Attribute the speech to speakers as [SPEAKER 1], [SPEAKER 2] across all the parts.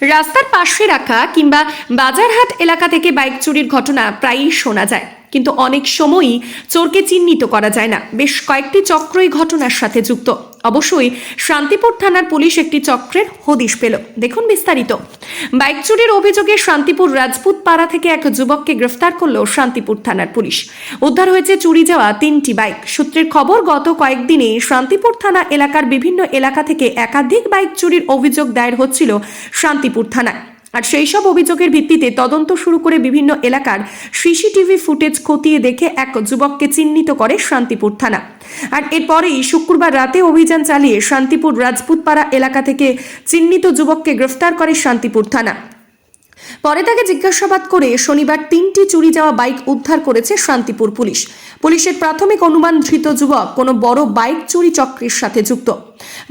[SPEAKER 1] রাস্তার পাশে রাখা কিংবা বাজারহাট এলাকা থেকে বাইক চুরির ঘটনা প্রায়ই শোনা যায়। কিন্তু অনেক সময়ই চোরকে চিহ্নিত করা যায় না। বেশ কয়েকটি চক্রই ঘটনার সাথে যুক্ত। অবশ্যই শান্তিপুর থানার পুলিশ একটি চক্রের হদিশ পেল। দেখুন বিস্তারিত। বাইক চুরির অভিযোগে শান্তিপুর রাজপুত পাড়া থেকে এক যুবককে গ্রেফতার করল শান্তিপুর থানার পুলিশ। উদ্ধার হয়েছে চুরি যাওয়া তিনটি বাইক। সূত্রের খবর, গত কয়েকদিনে শান্তিপুর থানা এলাকার বিভিন্ন এলাকা থেকে একাধিক বাইক চুরির অভিযোগ দায়ের হচ্ছিল শান্তিপুর থানায়। আর সেই সব অভিযোগের ভিত্তিতে তদন্ত শুরু করে বিভিন্ন এলাকার সিসিটিভি ফুটেজ খতিয়ে দেখে এক যুবককে চিহ্নিত করে শান্তিপুর থানা। আর এরপরেই শুক্রবার রাতে অভিযান চালিয়ে শান্তিপুর রাজপুতপাড়া এলাকা থেকে চিহ্নিত যুবককে গ্রেফতার করে শান্তিপুর থানা। পরে তাকে জিজ্ঞাসাবাদ করে শনিবার তিনটি চুরি যাওয়া বাইক উদ্ধার করেছে শান্তিপুর পুলিশ। পুলিশের প্রাথমিক অনুমান ধৃত যুবক কোনো বড় বাইক চুরি চক্রের সাথে যুক্ত।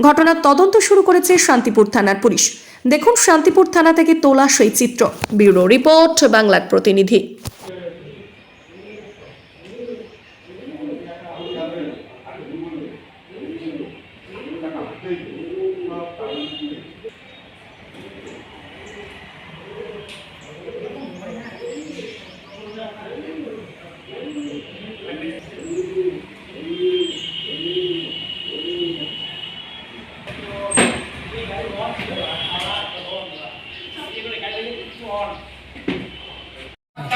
[SPEAKER 1] ঘটনার তদন্ত শুরু করেছে শান্তিপুর থানার পুলিশ। দেখুন শান্তিপুর থানা থেকে তোলা সেই চিত্র। ব্যুরো রিপোর্ট বাংলার প্রতিনিধি।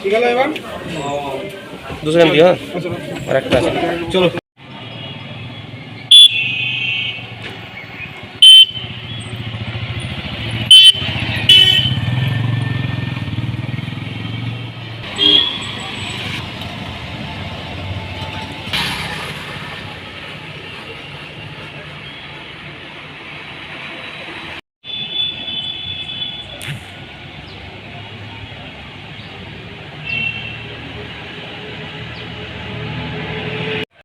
[SPEAKER 2] ঠিক আছে এবার
[SPEAKER 3] দুশো গান দিও আর একটা
[SPEAKER 2] চলো।